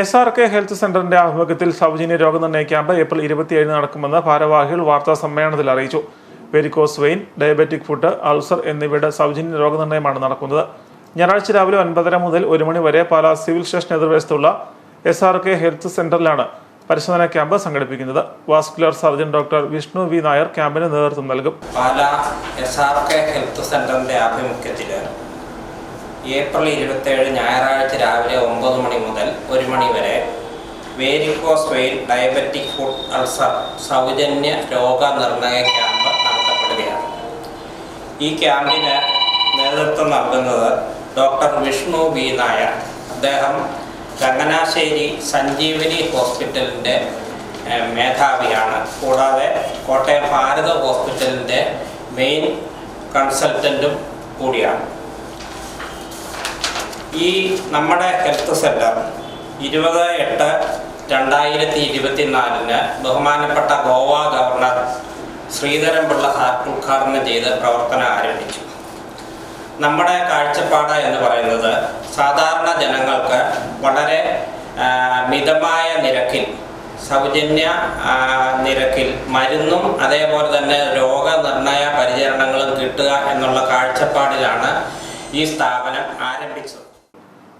S R K health സെന്ററിന്റെ ആഭിമുഖ്യത്തിൽ സൗജന്യ രോഗനിർണയ ക്യാമ്പ് ഏപ്രിൽ ഇരുപത്തിയേഴിന് നടക്കുമെന്ന് ഭാരവാഹികൾ വാർത്താ സമ്മേളനത്തിൽ അറിയിച്ചു. Varicose vein diabetic foot ulcer എന്നിവയുടെ സൗജന്യ രോഗനിർണയമാണ് നടക്കുന്നത്. ഞായറാഴ്ച രാവിലെ ഒൻപതര മുതൽ ഒരു മണി വരെ പാലാ സിവിൽ സ്റ്റേഷൻ എതിർവശത്തുള്ള എസ് ആർ കെ ഹെൽത്ത് സെന്ററിലാണ് പരിശോധനാ ക്യാമ്പ് സംഘടിപ്പിക്കുന്നത്. Vascular surgeon doctor Vishnu V Nair ക്യാമ്പിന് നേതൃത്വം നൽകും. Pala S R K health സെന്ററിന്റെ ആഭിമുഖ്യത്തിൽ ഏപ്രിൽ ഇരുപത്തേഴ് ഞായറാഴ്ച രാവിലെ ഒമ്പത് മണി മുതൽ ഒരു മണി വരെ വേരിക്കോസ് വെയിൽ ഡയബറ്റിക് ഫുഡ് അൾസർ സൗജന്യ രോഗനിർണയ ക്യാമ്പ് നടത്തപ്പെടുകയാണ്. ഈ ക്യാമ്പിന് നേതൃത്വം നൽകുന്നത് ഡോക്ടർ വിഷ്ണു വി. നായർ. അദ്ദേഹം ചങ്ങനാശ്ശേരി സഞ്ജീവനി ഹോസ്പിറ്റലിന്റെ മേധാവിയാണ്. കൂടാതെ കോട്ടയം ഭാരത ഹോസ്പിറ്റലിന്റെ മെയിൻ കൺസൾട്ടന്റും കൂടിയാണ്. ഈ നമ്മുടെ ഹെൽത്ത് സെന്റർ ഇരുപത് എട്ട് രണ്ടായിരത്തി ഇരുപത്തിനാലിന് ബഹുമാനപ്പെട്ട ഗോവ ഗവർണർ ശ്രീധരൻപിള്ള ഹാർട്ട് ഉദ്ഘാടനം ചെയ്ത് പ്രവർത്തനം ആരംഭിച്ചു. നമ്മുടെ കാഴ്ചപ്പാട് എന്ന് പറയുന്നത് സാധാരണ ജനങ്ങൾക്ക് വളരെ മിതമായ നിരക്കിൽ സൗജന്യ നിരക്കിൽ മരുന്നും അതേപോലെ തന്നെ രോഗനിർണയ പരിചരണങ്ങളും കിട്ടുക എന്നുള്ള കാഴ്ചപ്പാടിലാണ് ഈ സ്ഥാപനം ആരംഭിച്ചത്.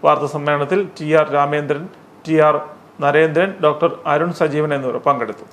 വാർത്താ സമ്മേളനത്തിൽ T R Ramendran T R Narendran doctor Arun Sajeevan എന്നിവർ പങ്കെടുത്തു.